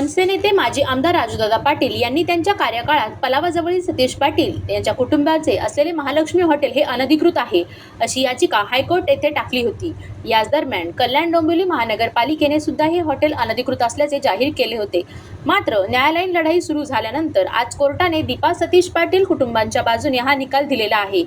मनसे नेते माजी आमदार राजूदादा पाटील यांनी त्यांच्या कार्यकाळात पलावाजवळील सतीश पाटील यांच्या कुटुंबाचे असलेले महालक्ष्मी हॉटेल हे अनधिकृत आहे अशी याचिका हायकोर्ट येथे टाकली होती. याच दरम्यान कल्याण डोंबिवली महानगरपालिकेने सुद्धा हे हॉटेल अनधिकृत असल्याचे जाहीर केले होते. मात्र न्यायालयीन लढाई सुरू झाल्यानंतर आज कोर्टाने दीपा सतीश पाटील कुटुंबांच्या बाजूने हा निकाल दिलेला आहे.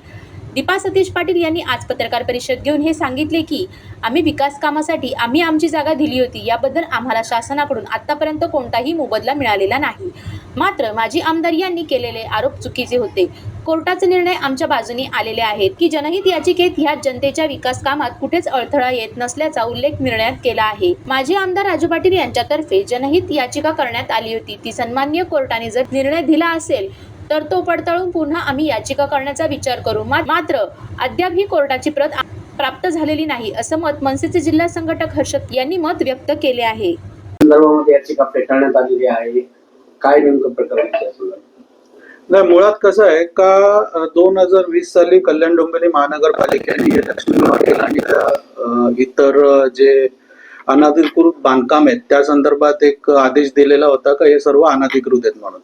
दीपा सतीश पाटील यांनी आज पत्रकार परिषद घेऊन हे सांगितले की आम्ही विकास कामासाठी आम्ही आमची जागा दिली होती याबद्दल आम्हाला शासनाकडून आतापर्यंत कोणताही मोबदला मिळालेला नाही. मात्र माजी आमदार यांनी केलेले आरोप चुकीचे होते. कोर्टाचे निर्णय आमच्या बाजूने आलेले आहेत की जनहित याचिकेत ह्या जनतेच्या विकास कामात कुठेच अडथळा येत नसल्याचा उल्लेख निर्णयात केला आहे. माजी आमदार राजू पाटील यांच्यातर्फे जनहित याचिका करण्यात आली होती. ती सन्मान्य कोर्टाने जर निर्णय दिला असेल तर तो पडताळून पुन्हा आम्ही याचिका करण्याचा विचार करू. मात्र अद्याप ही कोर्टाची प्रत प्राप्त झालेली नाही असं मत मनसेचे जिल्हा संघटक हर्षद यांनी मत व्यक्त केले आहे. संदर्भामध्ये याचिका फेटाळण्यात आलेली आहे. काय नेमकं प्रकरण? नाही मुळात कसं आहे का दोन हजार वीस साली कल्याण डोंबिवली महानगरपालिकेने लक्ष्मी हॉटेल आणि इतर जे अनधिकृत बांधकाम आहेत त्या संदर्भात एक आदेश दिलेला होता का हे सर्व अनधिकृत आहेत म्हणून?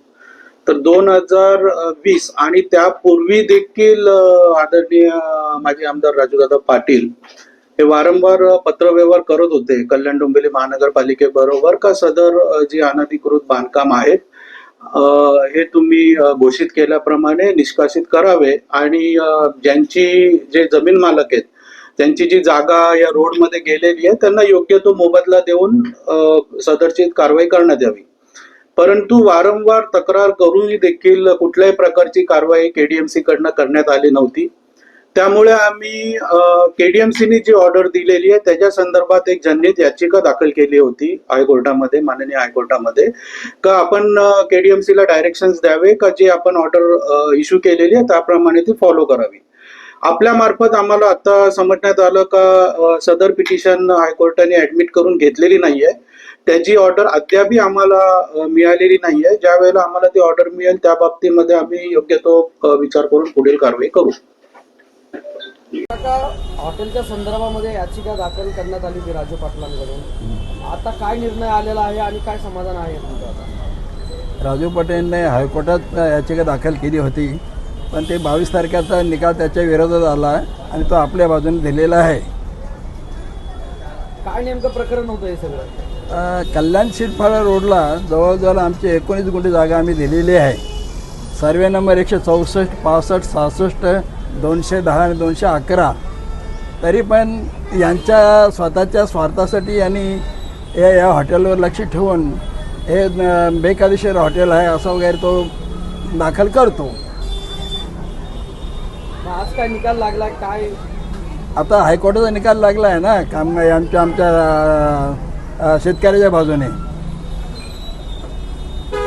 तर दोन हजार वीस आणि त्यापूर्वी देखील आदरणीय माजी आमदार राजूदादा पाटील हे वारंवार पत्रव्यवहार करत होते. कल्याण डोंबिवली महानगरपालिकेबरोबर का सदर जी अनधिकृत बांधकाम आहेत हे तुम्ही घोषित केल्याप्रमाणे निष्कासित करावे आणि ज्यांची जे जमीन मालक आहेत त्यांची जी जागा या रोडमध्ये गेलेली आहे त्यांना योग्य तो मोबदला देऊन सदरची कारवाई करण्यात यावी. परंतु वारंवार तक्रार करूनही देखील कुठल्याही प्रकारची कारवाई केडीएमसी कडनं करण्यात आली नव्हती. त्यामुळे आम्ही केडीएमसीने जी ऑर्डर दिलेली आहे त्याच्या संदर्भात एक जनहित याचिका दाखल केली होती हायकोर्टामध्ये माननीय हायकोर्टामध्ये. का आपण केडीएमसी ला डायरेक्शन द्यावे का जे आपण ऑर्डर इश्यू केलेली आहे त्याप्रमाणे ती फॉलो करावी. आपल्या मार्फत आम्हाला आता समजण्यात आलं का सदर पिटिशन हायकोर्टाने ऍडमिट करून घेतलेली नाहीये. त्याची ऑर्डर अद्यापही आम्हाला मिळालेली नाहीये. ज्या वेळेला आम्हाला ती ऑर्डर मिळेल त्या बाबतीमध्ये आम्ही योग्य तो विचार करून पुढील कारवाई करू. हॉटेलच्या संदर्भामध्ये याचिका दाखल करण्यात आली होती राजू पाटलांकडून. आता काय निर्णय आलेला आहे आणि काय समाधान आहे तुमचं राजू पटेलने हायकोर्टात याचिका दाखल केली होती पण ते बावीस तारखेचा निकाल त्याच्या विरोधात आला आणि तो आपल्या बाजूने दिलेला आहे. काय नेमकं प्रकरण होतं हे सगळं? कल्याण शिरफाळा रोडला जवळजवळ आमची एकोणीस गुंठे जागा आम्ही दिलेली आहे. सर्वे नंबर एकशे चौसष्ट पासष्ट सहासष्ट दोनशे दहा आणि दोनशे अकरा. तरी पण यांच्या स्वतःच्या स्वार्थासाठी यांनी या या हॉटेलवर लक्ष ठेवून हे बेकायदेशीर हॉटेल आहे असं वगैरे तो दाखल करतो. आज काय निकाल लागला काय? आता हायकोर्टाचा निकाल लागला आहे ना काम आमच्या आमच्या शेतकऱ्याच्या बाजूने.